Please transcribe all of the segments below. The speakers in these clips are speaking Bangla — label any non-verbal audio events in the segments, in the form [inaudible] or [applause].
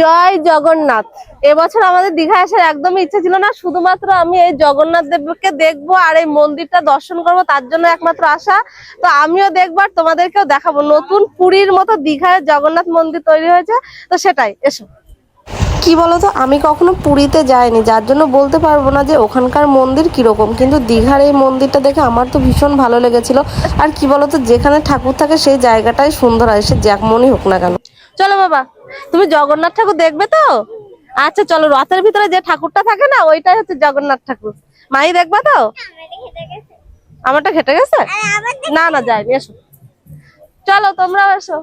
জয় জগন্নাথ। এবছর আমাদের দীঘা আসার একদমই ইচ্ছা ছিল না শুধুমাত্র আমি এই জগন্নাথ দেবকে দেখব আর এই মন্দিরটা দর্শন করব তার জন্য একমাত্র আশা। তো আমিও দেখব আর তোমাদেরকেও দেখাবো। নতুন পুরীর মতো দীঘায় জগন্নাথ মন্দির তৈরি হয়েছে তো সেটাই এসো। কি বলতো আমি কখনো পুরীতে যাইনি যার জন্য বলতে পারব না যে ওখানকার মন্দির কীরকম কিন্তু দীঘার এই মন্দিরটা দেখে আমার তো ভীষণ ভালো লেগেছিল। আর কি বলতো যেখানে ঠাকুর থাকে সেই জায়গাটাই সুন্দর হয় সে যেমনই হোক না কেন। চলো বাবা তুমি জগন্নাথ ঠাকুর দেখবে তো? আচ্ছা চলো, রথের ভিতরে যে ঠাকুরটা থাকে না, ওইটাই হচ্ছে জগন্নাথ ঠাকুর। মাই দেখবা তো? আমারটা খেটে গেছে? না না যাইনি এসো। চলো, তোমরা এসো।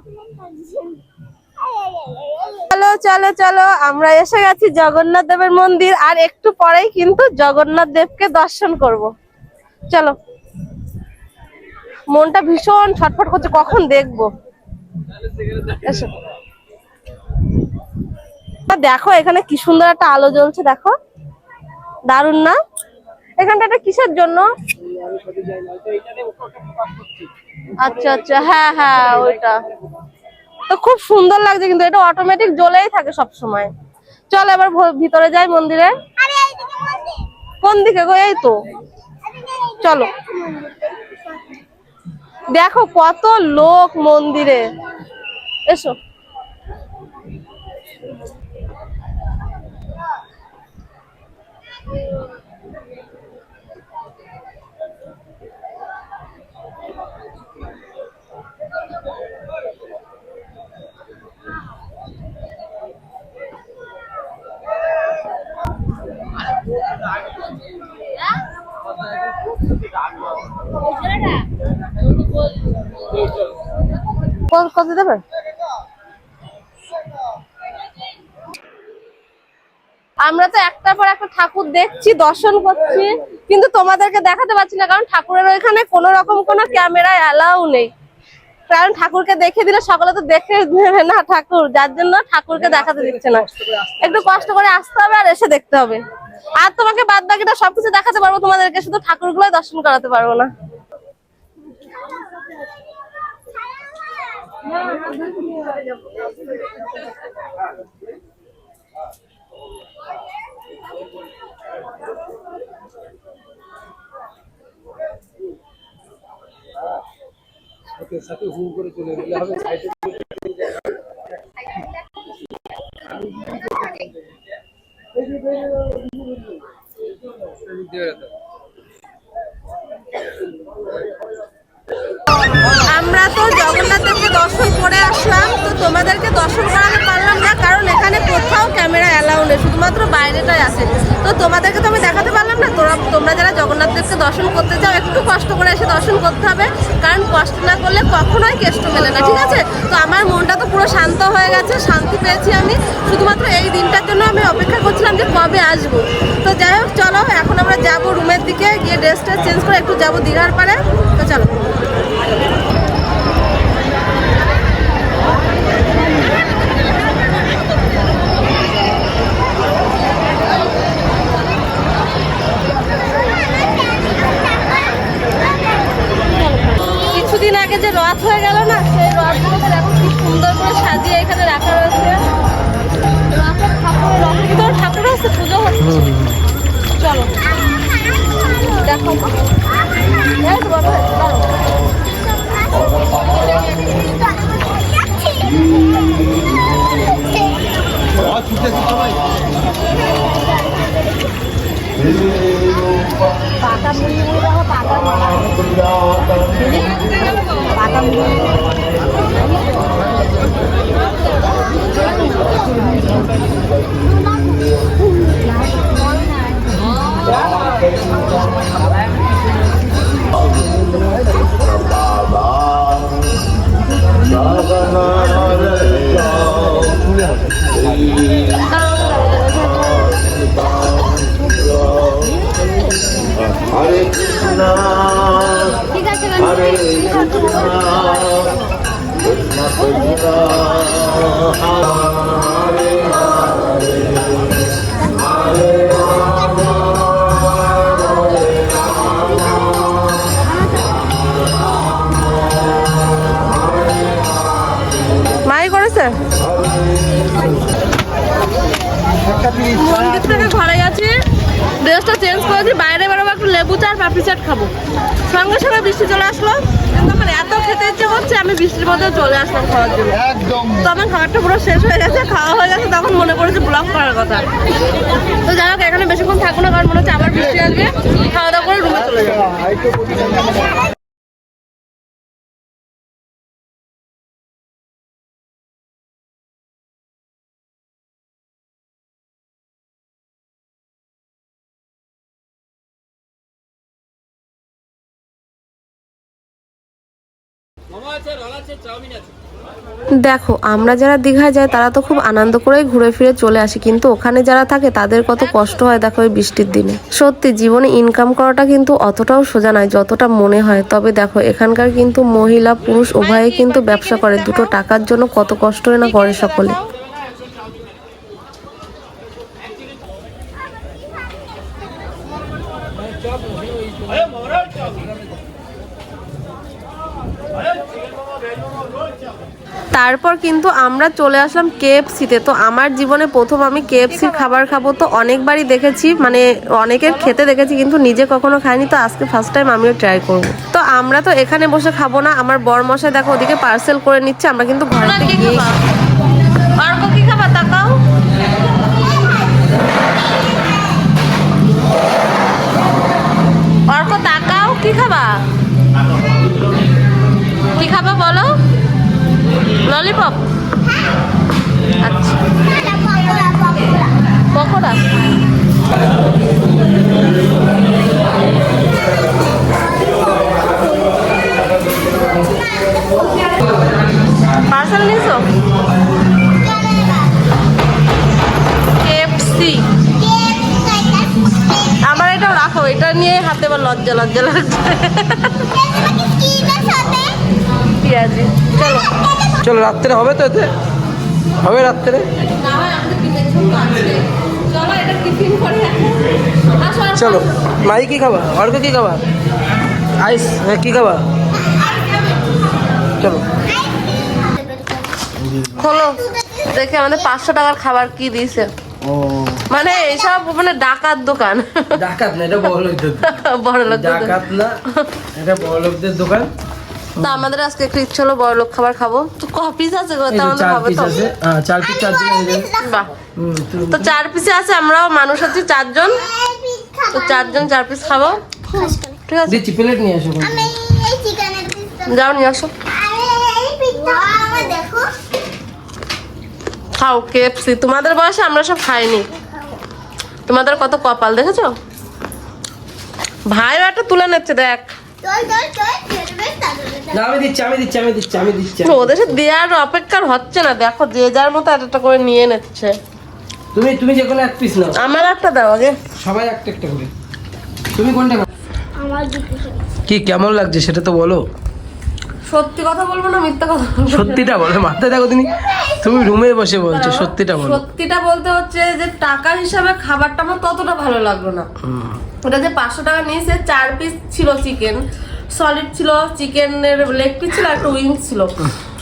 চলো চলো চলো, আমরা এসে গেছি জগন্নাথ দেবের মন্দির, আর একটু পরেই কিন্তু জগন্নাথ দেবকে দর্শন করব। চলো। মনটা ভীষণ ছটফট করছে, কখন দেখব? এসো। আর দেখো, এখানে কি সুন্দর একটা আলো জ্বলছে, দেখো। দারুণ না? এখানটা একটা কিসের জন্য? আচ্ছা আচ্ছা হ্যাঁ হ্যাঁ ওইটা। তো খুব সুন্দর লাগছে কিন্তু, এটা অটোমেটিক জ্বলেই থাকে সব সময় চল এবার ভিতরে যাই মন্দিরে। কোন দিকে গো? এই তো। চলো। দেখো কত লোক মন্দিরে। এসো। কত দেবে? আমরা তো একটার পর একটা ঠাকুর দেখছি, দর্শন করছি, কিন্তু তোমাদেরকে দেখাতে পারছি না, কারণ ঠাকুরের ওইখানে কোনো রকম কোনো ক্যামেরা অ্যালাউ নেই। কারণ ঠাকুরকে দেখে দিলে সকলে তো দেখে নেবে না ঠাকুর, যার জন্য ঠাকুরকে দেখাতে দিচ্ছে না। একটু কষ্ট করে আসতে হবে আর এসে দেখতে হবে। আর তোমাকে বাদ বাকিটা সবকিছু দেখাতে পারব তোমাদেরকে, শুধু ঠাকুরগুলোই দর্শন করাতে পারব না। সাথে সাথে হু করে চলে গেলে হবে সাইডে আমরা তো জগন্নাথ দেবকে দর্শন করে আসলাম, তো তোমাদেরকে দর্শন করাতে পারলাম না, কারণ এখানে কোথাও ক্যামেরা অ্যালাউ নেই, শুধুমাত্র বাইরেটাই আছে। তো তোমাদেরকে তো আমি দেখাতে পারলাম না, তোরা তোমরা যারা জগন্নাথ দেবকে দর্শন করতে চাও, একটু কষ্ট করে এসে দর্শন করতে হবে, কারণ কষ্ট না করলে কখনোই কেষ্ট মেলে না, ঠিক আছে? তো আমার মনটা তো পুরো শান্ত হয়ে গেছে, শান্তি পেয়েছি আমি। শুধুমাত্র এই দিনটার জন্য আমি অপেক্ষা করছিলাম যে কবে আসব। তো যাই হোক, চলো, এখন আমরা যাব রুমের দিকে, গিয়ে ড্রেসটা চেঞ্জ করে একটু যাব দীঘার পাড়ে। তো চলো। কিছুদিন আগে যে রথ হয়ে গেল না, সেই রথগুলোকে দেখো কি সুন্দর করে সাজিয়ে এখানে রাখা রয়েছে। রথের ঠাকুর আছে পুজো হচ্ছে। চলো। দেখো। এই তো পাকা মুড়ি মুড়ি দেখো পাকা মুড়ি মন্দির থেকে ঘরে গেছি ড্রেসটা চেঞ্জ করেছি বাইরে বেরোবো একটু লেবু চা আর পাপড়ি চাট খাব। সঙ্গে সঙ্গে বৃষ্টি চলে আসলো। কিন্তু আমার এত খেতে ইচ্ছে হচ্ছে আমি বৃষ্টির মধ্যে চলে আসলাম খাওয়ার জন্য। তো আমার খাবারটা পুরো শেষ হয়ে গেছে খাওয়া হয়ে গেছে তখন মনে পড়েছে ব্লগ করার কথা। তো যাই হোক এখানে বেশিক্ষণ থাকব না কারণ মনে হচ্ছে আবার বৃষ্টি আসবে। খাওয়া দাওয়া করে রুমে চলে যাব। দেখো, আমরা যারা দীঘায় যাই, তারা তো খুব আনন্দ করেই ঘুরে ফিরে চলে আসি, কিন্তু ওখানে যারা থাকে, তাদের কত কষ্ট হয় দেখো ওই বৃষ্টির দিনে। সত্যি, জীবনে ইনকাম করাটা কিন্তু অতটাও সোজা নয়, যতটা মনে হয়। তবে দেখো, এখানকার কিন্তু মহিলা, পুরুষ উভয়ে কিন্তু ব্যবসা করে, দুটো টাকার জন্য কত কষ্ট না করে সকলে। তারপর কিন্তু আমরা চলে আসলাম কেএফসিতে তো। আমার জীবনে প্রথম আমি কেএফসির খাবার খাব তো অনেকবারই দেখেছি মানে অনেকের খেতে দেখেছি কিন্তু নিজে কখনো খাইনি তো আজকে ফার্স্ট টাইম আমিও ট্রাই করব। তো আমরা তো এখানে বসে খাব না আমার বর মশাই দেখো ওদিকে পার্সেল করে নিচ্ছে আমরা কিন্তু ঘর গিয়ে কি খাবা তাকাও। অর্ক তাকাও কি খাবা? কি খাবা বলো? ললিপপ? আচ্ছা। পকোড়া? পার্সেল নিয়েছো কেএফসি আমার এটাও রাখো, এটা নিয়ে হাতে আবার লজ্জা লজ্জা লাগছে [laughs] পেঁয়াজি। চলো। চলো রাত্রে হবে তো এতে? হবে রাত্রে? চলো। এটা টিফিন করে আসো আসো। চলো মাই কি খাবা? অর্ক কি খাবা? আইস। হ্যাঁ কি খাবা? চলো। খোলো। দেখে আমাদের পাঁচশো টাকার খাবার কি দিয়েছে। মানে এইসব মানে ডাকাত দোকান। ডাকাত না এটা বড় লোকদের বড় লোক ডাকাত না এটা বড় লোকদের দোকান। তো আমাদের আজকে একটা ইচ্ছে হলো বড় লোক খাবার খাব। তো ক পিস আছে গো? তা আমাদের পিস তো। চার পিস চার বাহ। তো- তো চার পিসে আছে আমরাও মানুষ আছি চারজন। তো চারজন চার পিস খাব। ঠিক আছে। দিচ্ছি প্লেট নিয়ে আসো। যাও নিয়ে আসো। খাও কেএফসি তোমাদের বয়সে আমরা সব খাইনি। তোমাদের কত কপাল দেখেছ? ভাইও একটা তুলে নিচ্ছে দেখ। না দিচ্ছি আমি দিচ্ছি আমি দিচ্ছি আমি দিচ্ছি। ওদের দেওয়ার অপেক্ষার হচ্ছে না। দেখো যে যার মতো একটা করে নিয়ে নিচ্ছে। তুমি তুমি যে কোনো এক পিস নাও। আমার একটা দাও আগে। সবাই একটা একটা করে। তুমি কোনটা? কি কেমন লাগছে সেটা তো বলো। সত্যি কথা বলব না মিথ্যা কথা বলব সত্যিটা বলো মাথায় দেখো তুমি। তুমি রুমে বসে বলছো সত্যিটা বলো। সত্যিটা বলতে হচ্ছে যে টাকা হিসাবে খাবারটা আমার ততটা ভালো লাগল না। ওটা যে পাঁচশো টাকা নিয়েছে চার পিস ছিল চিকেন সলিড ছিল চিকেনের লেগ পিস ছিল আর একটা উইংস ছিল।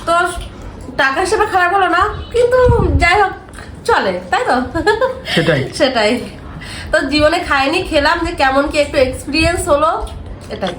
তো টাকা হিসাবে খারাপ হলো না কিন্তু যাই হোক চলে তাই তো? সেটাই। [laughs] সেটাই। তো জীবনে খাইনি খেলাম যে কেমন কি একটু এক্সপিরিয়েন্স হলো এটাই।